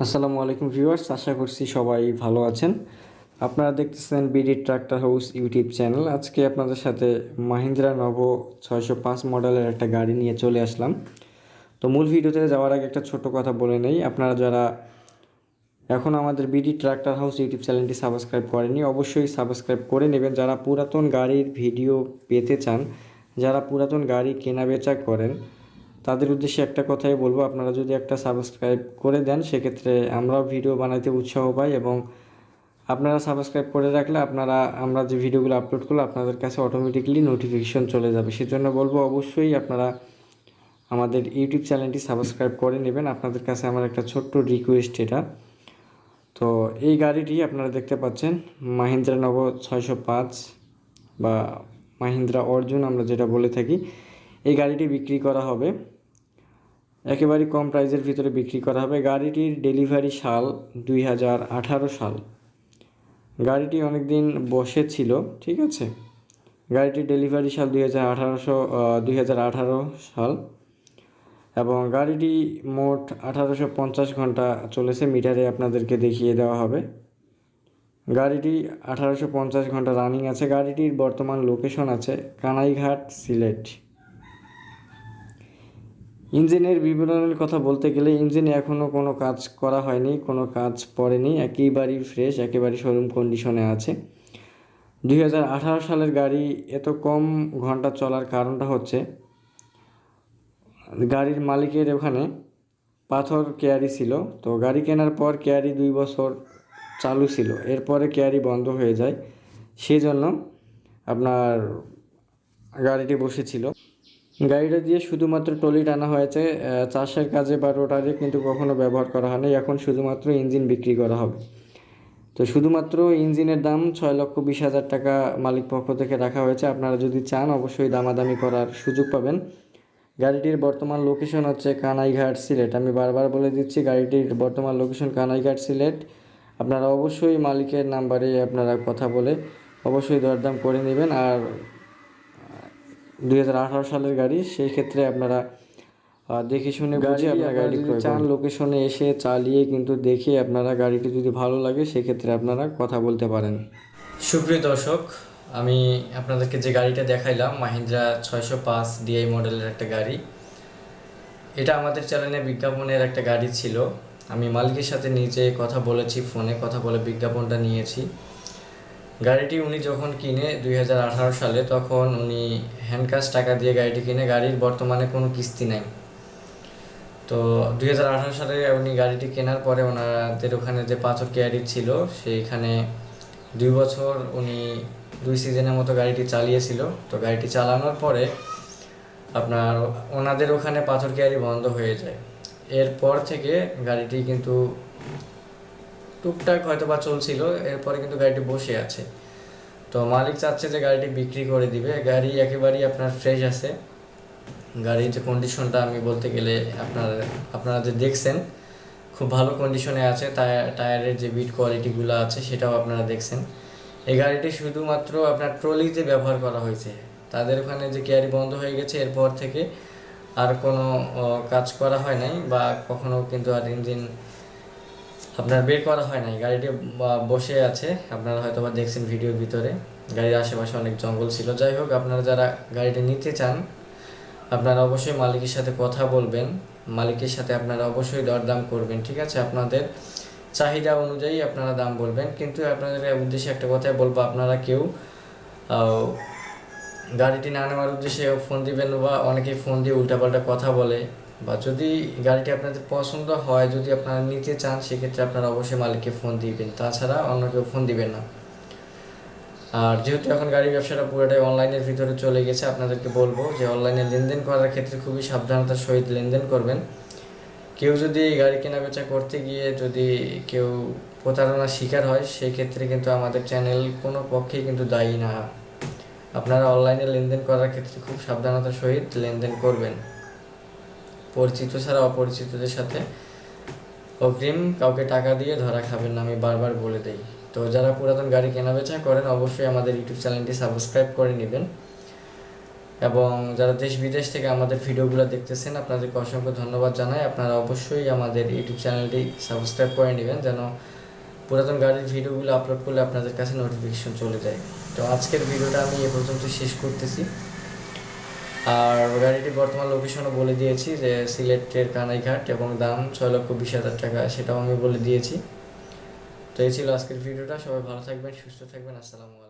আসসালামু আলাইকুম ভিউয়ার্স, আশা করছি সবাই ভালো আছেন। আপনারা দেখতেছেন BD tractor house YouTube channel. আজকে আপনাদের সাথে মাহিন্দ্রা নব ছয়শো পাঁচ মডেলের একটা গাড়ি নিয়ে চলে আসলাম। তো মূল ভিডিওতে যাওয়ার আগে একটা ছোট কথা বলে নেই। আপনারা যারা এখন আমাদের বিডি ট্রাক্টর হাউস ইউটিউব চ্যানেলটি সাবস্ক্রাইব করেনি অবশ্যই সাবস্ক্রাইব করে নেবেন। যারা পুরাতন গাড়ির ভিডিও পেতে চান, যারা পুরাতন গাড়ি কেনা বেচা করেন তাদের উদ্দেশ্যে একটা কথাই বলব, আপনারা যদি একটা সাবস্ক্রাইব করে দেন, সেক্ষেত্রে আমরাও ভিডিও বানাইতে উৎসাহ পাই এবং আপনারা সাবস্ক্রাইব করে রাখলে আপনারা, আমরা যে ভিডিওগুলো আপলোড করলে আপনাদের কাছে অটোমেটিকলি নোটিফিকেশন চলে যাবে। সেজন্য বলব অবশ্যই আপনারা আমাদের ইউটিউব চ্যানেলটি সাবস্ক্রাইব করে নেবেন। আপনাদের কাছে আমার একটা ছোট্ট রিকোয়েস্ট এটা। তো এই গাড়িটি আপনারা দেখতে পাচ্ছেন, মাহিন্দ্রা নব ছয়শো পাঁচ বা মাহিন্দ্রা অর্জুন আমরা যেটা বলে থাকি, এই গাড়িটি বিক্রি করা হবে। একেবারে কম প্রাইসের ভিতরে বিক্রি করা হবে। গাড়িটির ডেলিভারি সাল দুই হাজার আঠারো সাল। গাড়িটি অনেক দিন বসে ছিল, ঠিক আছে? গাড়িটির ডেলিভারি সাল দুই হাজার আঠারোশো দুই সাল। এবং গাড়িটি মোট আঠারোশো পঞ্চাশ ঘণ্টা চলেছে, মিটারে আপনাদেরকে দেখিয়ে দেওয়া হবে। গাড়িটি আঠারোশো পঞ্চাশ ঘণ্টা রানিং আছে। গাড়িটির বর্তমান লোকেশন আছে কানাইঘাট সিলেট। ইঞ্জিনের বিবরণের কথা বলতে গেলে ইঞ্জিনে এখনও কোনো কাজ করা হয়নি, কোনো কাজ পড়েনি, একেবারেই ফ্রেশ একেবারেই শোরুম কন্ডিশনে আছে। দু হাজার আঠারো সালের গাড়ি এত কম ঘণ্টা চলার কারণটা হচ্ছে, গাড়ির মালিকের ওখানে পাথর কেয়ারি ছিল, তো গাড়ি কেনার পর কেয়ারি দুই বছর চালু ছিল, এরপরে কেয়ারি বন্ধ হয়ে যায়। সেজন্য আপনার গাড়িটি বসেছিল। গাড়িটা দিয়ে শুধুমাত্র টলি টানা হয়েছে চাষের কাজে বা রোটারে কিন্তু কখনো ব্যবহার করা হয়নি, এখন শুধুমাত্র ইঞ্জিন বিক্রি করা হবে। তো শুধুমাত্র ইঞ্জিনের দাম ছয় লক্ষ বিশ হাজার টাকা মালিক পক্ষ থেকে রাখা হয়েছে, আপনারা যদি চান অবশ্যই দামাদামি করার সুযোগ পাবেন। গাড়িটির বর্তমান লোকেশন হচ্ছে কানাইঘাট সিলেট। আমি বারবার বলে দিচ্ছি, গাড়িটির বর্তমান লোকেশন কানাইঘাট সিলেট। আপনারা অবশ্যই মালিকের নাম্বারে আপনারা কথা বলে অবশ্যই দরদাম করে নেবেন, আর দুই সালের গাড়ি সেই ক্ষেত্রে আপনারা দেখে শুনে বুঝে আপনারা গাড়ি চান লোকেশনে এসে চালিয়ে কিন্তু দেখে আপনারা গাড়িটি যদি ভালো লাগে সেক্ষেত্রে আপনারা কথা বলতে পারেন। সুপ্রিয় দর্শক আমি আপনাদেরকে যে গাড়িটা দেখাইলাম মাহিন্দ্রা ছয়শো পাঁচ ডিআই মডেলের একটা গাড়ি। এটা আমাদের চ্যানেলে বিজ্ঞাপনের একটা গাড়ি ছিল। আমি মালিকের সাথে নিজে কথা বলেছি ফোনে কথা বলে বিজ্ঞাপনটা নিয়েছি। গাড়িটি উনি যখন কিনে দুই হাজার আঠারো সালে, তখন উনি হ্যান্ড টাকা দিয়ে গাড়িটি কিনে, গাড়ির বর্তমানে কোনো কিস্তি নাই। তো দুই হাজার আঠারো সালে উনি গাড়িটি কেনার পরে ওনাদের ওখানে যে পাথর কেয়ারি ছিল, সেইখানে দুই বছর উনি দুই সিজনের মতো গাড়িটি চালিয়েছিল। তো গাড়িটি চালানোর পরে আপনার ওনাদের ওখানে পাথর কেয়ারি বন্ধ হয়ে যায়। এরপর থেকে গাড়িটি কিন্তু টুকটাক হয়তো বা চলছিল, এরপরে কিন্তু গাড়িটি বসে আছে। তো মালিক চাচ্ছে যে গাড়িটি বিক্রি করে দিবে। গাড়ি একেবারেই আপনার ফ্রেশ আছে। গাড়ির যে কন্ডিশনটা আমি বলতে গেলে আপনার, আপনারা যে দেখছেন, খুব ভালো কন্ডিশনে আছে। টায়ার টায়ারের যে বিট কোয়ালিটিগুলো আছে, সেটাও আপনারা দেখছেন। এই গাড়িটি শুধুমাত্র আপনার ট্রলিতে ব্যবহার করা হয়েছে। তাদের ওখানে যে কেয়ারি বন্ধ হয়ে গেছে, এরপর থেকে আর কোনো কাজ করা হয় নাই বা কখনো কিন্তু আর ইঞ্জিন আপনার বের করা হয় নাই। গাড়িটি বসে আছে। আপনারা হয়তো বা দেখছেন ভিডিওর ভিতরে। গাড়ির আশেপাশে অনেক জঙ্গল ছিল। যাই হোক, আপনারা যারা গাড়িটি নিতে চান, আপনারা অবশ্যই মালিকের সাথে কথা বলবেন। মালিকের সাথে আপনারা অবশ্যই দরদাম করবেন, ঠিক আছে? আপনাদের চাহিদা অনুযায়ী আপনারা দাম বলবেন। কিন্তু আপনাদের উদ্দেশ্যে একটা কথাই বলব, আপনারা কেউ গাড়িটি না নেওয়ার উদ্দেশ্যে ফোন দিবেন বা অনেকেই ফোন দিয়ে উল্টাপাল্টা কথা বলে। বা যদি গাড়িটি আপনাদের পছন্দ হয়, যদি আপনারা নিতে চান, সেক্ষেত্রে আপনারা অবশ্যই মালিককে ফোন দিবেন। তাছাড়া অন্য কেউ ফোন দিবেন না। আর যেহেতু এখন গাড়ি ব্যবসাটা পুরোটাই অনলাইনের ভিতরে চলে গেছে, আপনাদেরকে বলব যে অনলাইনে লেনদেন করার ক্ষেত্রে খুবই সাবধানতার সহিত লেনদেন করবেন। কেউ যদি গাড়ি কেনা বেচা করতে গিয়ে যদি কেউ প্রতারণার শিকার হয় সেই ক্ষেত্রে কিন্তু আমাদের চ্যানেল কোনো পক্ষেই কিন্তু দায়ী না। আপনারা অনলাইনে লেনদেন করার ক্ষেত্রে খুব সাবধানতার সহিত লেনদেন করবেন। পরিচিত ছাড়া অপরিচিতদের সাথে অগ্রিম কাউকে টাকা দিয়ে ধরা খাবেন না, আমি বারবার বলে দেই। তো যারা পুরাতন গাড়ি কেনা বেচা করেন, অবশ্যই আমাদের ইউটিউব চ্যানেলটি সাবস্ক্রাইব করে নেবেন। এবং যারা দেশ বিদেশ থেকে আমাদের ভিডিওগুলো দেখতেছেন, আপনাদেরকে অসংখ্য ধন্যবাদ জানাই। আপনারা অবশ্যই আমাদের ইউটিউব চ্যানেলটি সাবস্ক্রাইব করে নেবেন, যেন পুরাতন গাড়ির ভিডিওগুলো আপলোড করলে আপনাদের কাছে নোটিফিকেশন চলে যায়। তো আজকের ভিডিওটা আমি এ পর্যন্ত শেষ করতেছি। আর গাড়িটি বর্তমান লোকেশনও বলে দিয়েছি যে সিলেটের কানাইঘাট এবং দাম ছয় লক্ষ বিশ হাজার টাকা, সেটাও আমি বলে দিয়েছি। তো এই ছিল আজকের ভিডিওটা সবাই ভালো থাকবেন, সুস্থ থাকবেন। আসসালামু আলাইকুম।